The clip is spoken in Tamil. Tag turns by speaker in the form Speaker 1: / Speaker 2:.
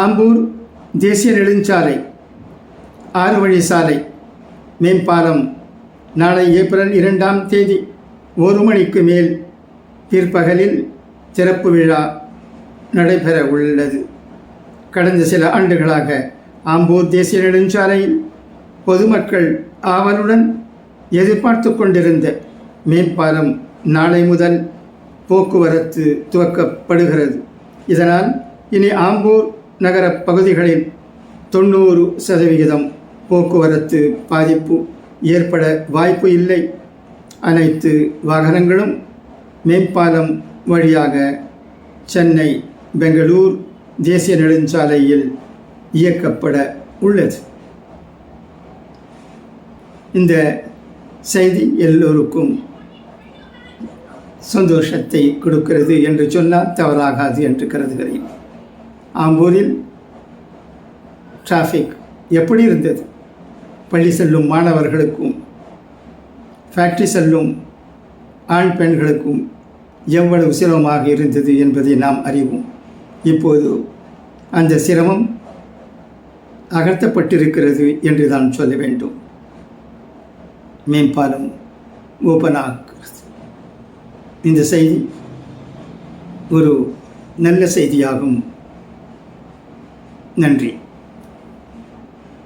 Speaker 1: ஆம்பூர் தேசிய நெடுஞ்சாலை ஆறு வழி சாலை மேம்பாலம். நாளை ஏப்ரல் இரண்டாம் தேதி ஒரு மணிக்கு மேல் பிற்பகலில் திறப்பு விழா நடைபெற உள்ளது. கடந்த சில ஆண்டுகளாக ஆம்பூர் தேசிய நெடுஞ்சாலையில் பொதுமக்கள் ஆவலுடன் எதிர்பார்த்து கொண்டிருந்த மேம்பாலம் நாளை முதல் போக்குவரத்து துவக்கப்படுகிறது. இதனால் இனி ஆம்பூர் நகர பகுதிகளில் தொண்ணூறு சதவிகிதம் போக்குவரத்து பாதிப்பு ஏற்பட வாய்ப்பு இல்லை. அனைத்து வாகனங்களும் மேம்பாலம் வழியாக சென்னை பெங்களூர் தேசிய நெடுஞ்சாலையில் இயக்கப்பட உள்ளது. இந்த செய்தி எல்லோருக்கும் சந்தோஷத்தை கொடுக்கிறது என்று சொன்னால் தவறாகாது என்று கருதுகிறேன். ஆம்பூரில் டிராஃபிக் எப்படி இருந்தது? பள்ளி செல்லும் மாணவர்களுக்கும் ஃபேக்ட்ரி செல்லும் ஆண் பெண்களுக்கும் எவ்வளவு சிரமமாக இருந்தது என்பதை நாம் அறிவோம். இப்போது அந்த சிரமம் அகர்த்தப்பட்டிருக்கிறது என்று தான் சொல்ல வேண்டும். மேம்பாலம் ஓப்பன் ஆகிறது. இந்த செய்தி ஒரு நல்ல செய்தியாகும். நன்றி.